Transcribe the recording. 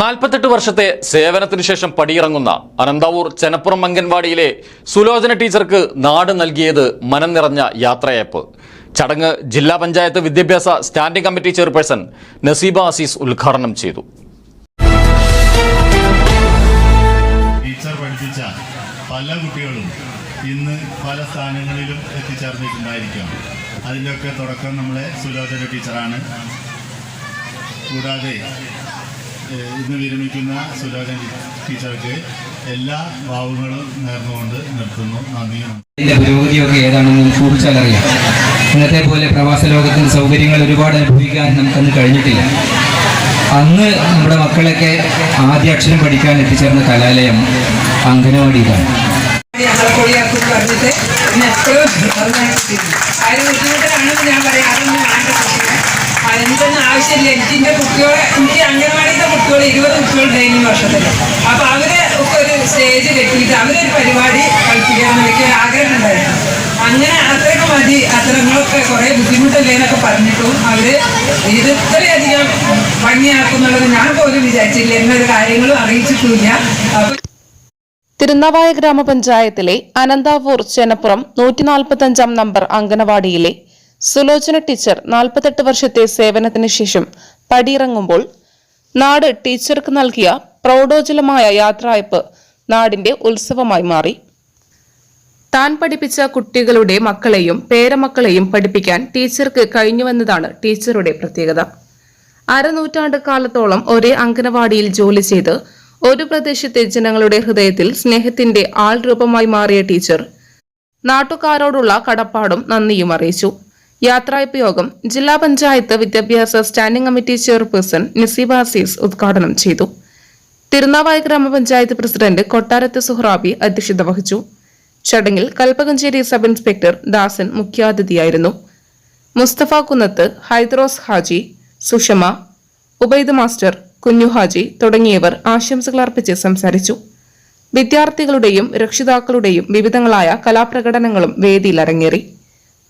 നാൽപ്പത്തെട്ട് വർഷത്തെ സേവനത്തിനു ശേഷം പടിയിറങ്ങുന്ന അനന്താവൂർ ചെനപ്പുറം അംഗൻവാടിയിലെ സുലോചന ടീച്ചർക്ക് നാട് നൽകിയത് മനം നിറഞ്ഞ യാത്രയപ്പ് ചടങ്ങ് ജില്ലാ പഞ്ചായത്ത് വിദ്യാഭ്യാസ standing committee chairperson Naseeba Aziz ഉദ്ഘാടനം ചെയ്തു. ടീച്ചർ പഠിപ്പിച്ച പല കുട്ടികളും ഇന്ന് പല സ്ഥാനങ്ങളിലും എത്തിച്ചേർന്നിട്ടുണ്ടായിരിക്കാം. അതിന്റെയൊക്കെ തുടക്കം നമ്മളെ സുലോചന ടീച്ചറാണ്. കൂടാതെ ഇന്ന് വിരമിക്കുന്ന സുരാജൻ ടീച്ചർക്ക് എല്ലാ ഭാവങ്ങളും നേർന്നുകൊണ്ട് നിർത്തുന്നു. നന്ദി ഇതിന്റെ പുരോഗതിയൊക്കെ ഏതാണെന്ന് ചോദിച്ചാൽ അറിയാം. ഇന്നത്തെ പോലെ പ്രവാസ ലോകത്തിന് സൗകര്യങ്ങൾ ഒരുപാട് അനുഭവിക്കാൻ നമുക്കന്ന് കഴിഞ്ഞിട്ടില്ല. അന്ന് നമ്മുടെ മക്കളൊക്കെ ആദ്യ അക്ഷരം പഠിക്കാൻ എത്തിച്ചേർന്ന കലാലയം അംഗനവാടിയിലാണ്. ഞങ്ങളെ പൊളിയാക്കും പറഞ്ഞിട്ട് എന്നെ എപ്പോഴും പറഞ്ഞിട്ടില്ല അതിന് ബുദ്ധിമുട്ടിലാണെന്ന് ഞാൻ പറയാം. അതൊന്നും വേണ്ട കുട്ടികളെ. അതെന്തൊന്നും ആവശ്യമില്ല. എനിക്ക് എന്റെ കുട്ടികളെ എനിക്ക് അംഗനവാടിയിലെ കുട്ടികൾ ഇരുപത് കുട്ടികൾ ഈ വർഷത്തിൽ. അപ്പോൾ അവരെ ഒക്കെ ഒരു സ്റ്റേജ് കെട്ടിയിട്ട് അവരൊരു പരിപാടി കളിപ്പിക്കുക എനിക്ക് ആഗ്രഹം ഉണ്ടായിരുന്നു. അങ്ങനെ അത്രയൊക്കെ മതി അത്തരങ്ങളൊക്കെ കുറേ ബുദ്ധിമുട്ടല്ലേ എന്നൊക്കെ പറഞ്ഞിട്ടും അവർ ഇത് ഇത്രയധികം ഭംഗിയാക്കുന്നുള്ളത് ഞാൻ പോലും വിചാരിച്ചില്ല എന്നൊരു കാര്യങ്ങളും അറിയിച്ചിട്ടില്ല അപ്പോൾ തിരുനാവായ ഗ്രാമപഞ്ചായത്തിലെ അനന്താവൂർ ചെനപ്പുറം നൂറ്റി നാൽപ്പത്തഞ്ചാം നമ്പർ അംഗനവാടിയിലെ സുലോചന ടീച്ചർ നാൽപ്പത്തെട്ട് വർഷത്തെ സേവനത്തിന് ശേഷം പടിയിറങ്ങുമ്പോൾ നാട് ടീച്ചർക്ക് നൽകിയ പ്രൗഢോജ്വലമായ യാത്രായ്പ് നാടിന്റെ ഉത്സവമായി മാറി. താൻ പഠിപ്പിച്ച കുട്ടികളുടെ മക്കളെയും പേരമക്കളെയും പഠിപ്പിക്കാൻ ടീച്ചർക്ക് കഴിഞ്ഞുവെന്നതാണ് ടീച്ചറുടെ പ്രത്യേകത. അരനൂറ്റാണ്ട് കാലത്തോളം ഒരേ അംഗനവാടിയിൽ ജോലി ചെയ്ത് ഒരു പ്രദേശത്തെ ജനങ്ങളുടെ ഹൃദയത്തിൽ സ്നേഹത്തിന്റെ ആൾ രൂപമായി മാറിയ ടീച്ചർ നാട്ടുകാരോടുള്ള കടപ്പാടും നന്ദിയും അറിയിച്ചു. യാത്രായപ്പ് യോഗം ജില്ലാ പഞ്ചായത്ത് വിദ്യാഭ്യാസ standing committee chairperson Naseeba Aziz ഉദ്ഘാടനം ചെയ്തു. തിരുനാവായ ഗ്രാമപഞ്ചായത്ത് പ്രസിഡന്റ് കൊട്ടാരത്ത് സുഹ്റാബി അധ്യക്ഷത വഹിച്ചു. ചടങ്ങിൽ കൽപ്പകഞ്ചേരി സബ് ഇൻസ്പെക്ടർ ദാസൻ മുഖ്യാതിഥിയായിരുന്നു. മുസ്തഫ കുന്നത്ത് ഹൈദ്രോസ് ഹാജി സുഷമ ഉബൈദ് മാസ്റ്റർ കുഞ്ഞു ഹാജി തുടങ്ങിയവർ ആശംസകൾ അർപ്പിച്ച് സംസാരിച്ചു. വിദ്യാർത്ഥികളുടെയും രക്ഷിതാക്കളുടെയും വിവിധങ്ങളായ കലാപ്രകടനങ്ങളും വേദിയിൽ അരങ്ങേറി